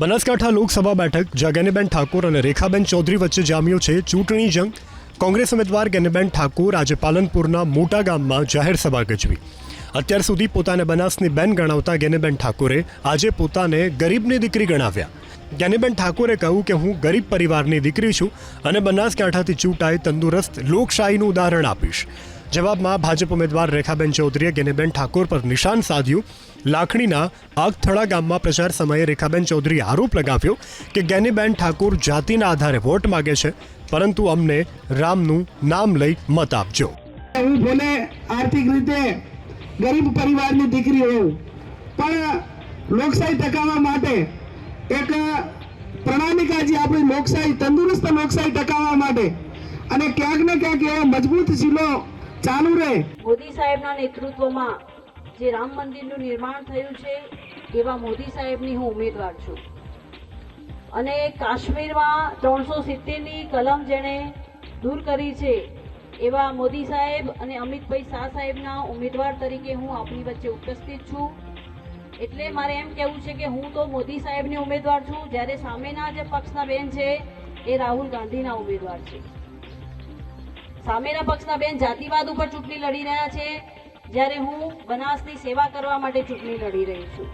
બનાસકાંઠા લોકસભા બેઠક જ્યાં ગેનીબેન ઠાકોર અને રેખાબેન ચૌધરી વચ્ચે જામ્યો છે ચૂંટણી જંગ. કોંગ્રેસ ઉમેદવાર ગેનીબેન ઠાકોર આજે પાલનપુરના મોટા ગામમાં જાહેર સભા ગજવી. અત્યાર સુધી પોતાને બનાસની બેન ગણાવતા ગેનીબેન ઠાકોરે આજે પોતાને ગરીબની દીકરી ગણાવ્યા. જ્ઞાનીબેન ઠાકોરે કહ્યું કે હું ગરીબ પરિવારની દીકરી છું અને બનાસકાંઠાથી ચૂંટાઈ તંદુરસ્ત લોકશાહીનું ઉદાહરણ આપીશ. જવાબમાં ભાજપ ઉમેદવાર રેખાબેન ચૌધરીએ ગેનીબેન ઠાકોર પર નિશાન સાધ્યું. લાખણીના આગથળા ગામમાં પ્રચાર સમયે રેખાબેન ચૌધરીએ આરોપ લગાવ્યો કે ગેનીબેન ઠાકોર જાતિના આધારે વોટ માગે છે, પરંતુ અમને રામનું નામ લઈ મત આપજો. હું ભલે આર્થિક રીતે ગરીબ પરિવારની દીકરી હોઉં, પણ લોકશાહી ટકાવવા માટે એક પ્રણાલિકાજી આપણી લોકશાહી, તંદુરસ્ત લોકશાહી ટકાવવા માટે અને ક્યાંક ને ક્યાંક એવો મજબૂત શીલો ચાલુ રહે. મોદી સાહેબના નેતૃત્વમાં જે રામ મંદિરનું નિર્માણ થયું છે, એવા મોદી સાહેબની હું ઉમેદવાર છું. અને કાશ્મીરમાં ત્રણસો સિત્તેરની કલમ જેણે દૂર કરી છે, એવા મોદી સાહેબ અને અમિતભાઈ શાહ સાહેબના ઉમેદવાર તરીકે હું આપણી વચ્ચે ઉપસ્થિત છું. એટલે મારે એમ કહેવું છે કે હું તો મોદી સાહેબની ઉમેદવાર છું. જ્યારે સામેના જે પક્ષના બેન છે, એ રાહુલ ગાંધીના ઉમેદવાર છે. સામેના પક્ષના બેન જાતિવાદ ઉપર ચૂંટણી લડી રહ્યા છે. જ્યારે હું બનાસની સેવા કરવા માટે ચૂંટણી લડી રહી છું.